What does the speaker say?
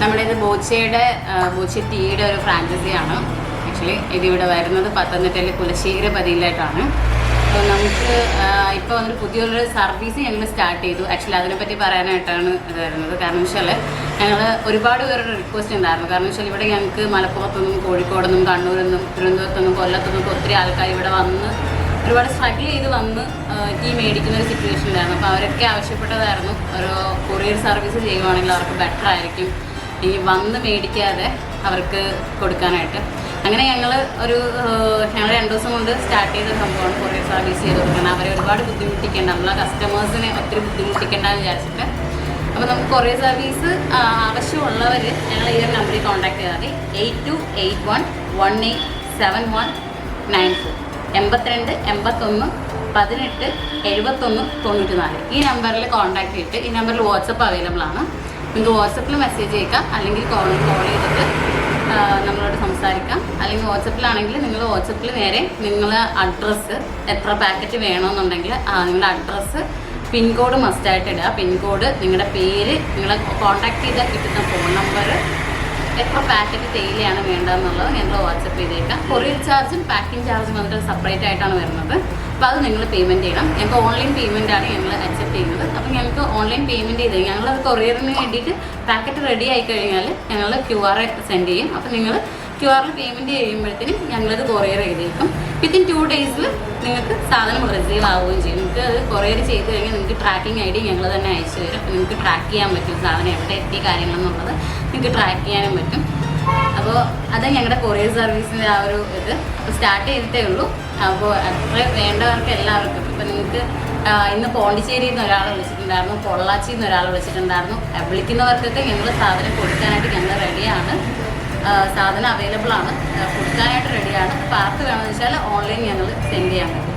നമ്മുടെ ഇത് ബോച്ചയുടെ ബോച്ച ടീയുടെ ഒരു ഫ്രാഞ്ചൈസിയാണ്. ആക്ച്വലി ഇതിവിടെ വരുന്നത് പത്തനംതിട്ടയിലെ കുലശ്ശേരി പതിയിലായിട്ടാണ് അപ്പോൾ നമുക്ക് ഇപ്പോൾ വന്നൊരു പുതിയൊരു സർവീസ് ഞങ്ങൾ സ്റ്റാർട്ട് ചെയ്തു. ആക്ച്വലി അതിനെപ്പറ്റി പറയാനായിട്ടാണ് ഇത് വരുന്നത്. കാരണം വെച്ചാൽ ഞങ്ങൾ ഒരുപാട് പേരുടെ റിക്വസ്റ്റ് ഉണ്ടായിരുന്നു. കാരണം വെച്ചാൽ ഇവിടെ ഞങ്ങൾക്ക് മലപ്പുറത്തുനിന്നും കോഴിക്കോടുനിന്നും കണ്ണൂരിൽ നിന്നും തിരുവനന്തപുരത്തുനിന്നും കൊല്ലത്തുനിന്നും ഒത്തിരി ആൾക്കാർ ഇവിടെ വന്ന് ഒരുപാട് സ്ട്രഗിൾ ചെയ്ത് വന്ന് ടീ മേടിക്കുന്ന ഒരു സിറ്റുവേഷൻ ഉണ്ടായിരുന്നു അപ്പോൾ അവരൊക്കെ ആവശ്യപ്പെട്ടതായിരുന്നു. ഒരു കൊറിയർ സർവീസ് ചെയ്യുവാണെങ്കിൽ അവർക്ക് ബെറ്റർ ആയിരിക്കും. ഈ വന്ന് മേടിക്കാതെ അവർക്ക് കൊടുക്കാനായിട്ട്. അങ്ങനെ ഞങ്ങൾ ഒരു ഞങ്ങൾ രണ്ട് ദിവസം കൊണ്ട് സ്റ്റാർട്ട് ചെയ്ത സംഭവമാണ് കൊറിയർ സർവീസ് ചെയ്ത് കൊടുക്കണം. അവരെ ഒരുപാട് ബുദ്ധിമുട്ടിക്കേണ്ട നമ്മളെ കസ്റ്റമേഴ്സിനെ ഒത്തിരി ബുദ്ധിമുട്ടിക്കേണ്ടെന്ന് വിചാരിച്ചിട്ട്. അപ്പോൾ നമുക്ക് കൊറിയർ സർവീസ് ആവശ്യമുള്ളവർ ഞങ്ങൾ ഈ ഒരു നമ്പറിൽ കോൺടാക്ട് ചെയ്താൽ മതി. Eight two eight one one eight seven one nine four. എൺപത്തിരണ്ട് എൺപത്തൊന്ന് പതിനെട്ട് എഴുപത്തൊന്ന് തൊണ്ണൂറ്റി നാല് ഈ നമ്പറിൽ കോൺടാക്ട് ചെയ്തിട്ട് ഈ നമ്പറിൽ വാട്സപ്പ് അവൈലബിൾ ആണ്. നിങ്ങൾക്ക് വാട്സപ്പിൽ മെസ്സേജ് അയക്കാം. അല്ലെങ്കിൽ കോൾ കോൾ ചെയ്തിട്ട് നമ്മളോട് സംസാരിക്കാം. അല്ലെങ്കിൽ വാട്സപ്പിലാണെങ്കിൽ നിങ്ങൾ വാട്സപ്പിൽ നേരെ നിങ്ങളെ അഡ്രസ്സ് എത്ര പാക്കറ്റ് വേണമെന്നുണ്ടെങ്കിൽ നിങ്ങളുടെ അഡ്രസ്സ് പിൻകോഡ് മസ്റ്റായിട്ട് ഇടുക. പിൻകോഡ് നിങ്ങളുടെ പേര് നിങ്ങളെ കോൺടാക്ട് ചെയ്താൽ കിട്ടുന്ന ഫോൺ നമ്പർ എത്ര പാക്കറ്റ് തേയിലയാണ് വേണ്ടതെന്നുള്ളത് ഞങ്ങൾ വാട്സപ്പ് ചെയ്തേക്കാം. കൊറിയർ ചാർജും പാക്കിംഗ് ചാർജും വന്നിട്ട് സെപ്പറേറ്റ് ആയിട്ടാണ് വരുന്നത്. അപ്പോൾ അത് നിങ്ങൾ പേയ്മെന്റ് ചെയ്യണം. ഞങ്ങൾക്ക് ഓൺലൈൻ പേയ്മെന്റ് ആണ് ഞങ്ങൾ ചെയ്യുന്നത്. അപ്പോൾ ഞങ്ങൾക്ക് ഓൺലൈൻ പേയ്മെന്റ് ചെയ്ത് ഞങ്ങളത് കൊറിയറിന് വേണ്ടിയിട്ട് പാക്കറ്റ് റെഡി ആയി കഴിഞ്ഞാൽ ഞങ്ങൾ ക്യു ആർ സെൻഡ് ചെയ്യും. അപ്പോൾ നിങ്ങൾ ക്യു ആറിൽ പേയ്മെന്റ് ചെയ്യുമ്പോഴത്തേനും ഞങ്ങളത് കൊറിയർ ചെയ്തേക്കും. വിത്തിൻ ടു ഡേയ്സിൽ നിങ്ങൾക്ക് സാധനം റിസീവ് ആവുകയും ചെയ്യും. നിങ്ങൾക്ക് അത് കൊറിയർ ചെയ്ത് കഴിഞ്ഞാൽ നിങ്ങൾക്ക് ട്രാക്കിംഗ് ഐ ഡി ഞങ്ങൾ തന്നെ അയച്ചു തരും. അപ്പോൾ നിങ്ങൾക്ക് ട്രാക്ക് ചെയ്യാൻ പറ്റും സാധനം എവിടെ എത്തി കാര്യങ്ങളെന്നുള്ളത് നിങ്ങൾക്ക് ട്രാക്ക് ചെയ്യാനും പറ്റും. അപ്പോൾ അത് ഞങ്ങളുടെ കൊറിയർ സർവീസിന്റെ ആ ഒരു ഇത്. സ്റ്റാർട്ട് ചെയ്തിട്ടേ ഉള്ളൂ. അപ്പോൾ അത്ര വേണ്ടവർക്ക് എല്ലാവർക്കും. ഇപ്പം നിങ്ങൾക്ക് ഇന്ന് പോണ്ടിച്ചേരിയിൽ നിന്ന് ഒരാൾ വിളിച്ചിട്ടുണ്ടായിരുന്നു പൊള്ളാച്ചിയിൽ നിന്ന് ഒരാൾ വിളിച്ചിട്ടുണ്ടായിരുന്നു. വിളിക്കുന്നവർക്കൊക്കെ ഞങ്ങൾ സാധനം കൊടുക്കാനായിട്ട് ഞങ്ങൾ റെഡിയാണ്. സാധനം അവൈലബിൾ ആണ്. കൊടുക്കാനായിട്ട് റെഡിയാണ്. പാർട്ട് വേണമെന്ന് വെച്ചാൽ ഓൺലൈൻ ഞങ്ങൾ സെൻഡ് ചെയ്യാൻ പറ്റും.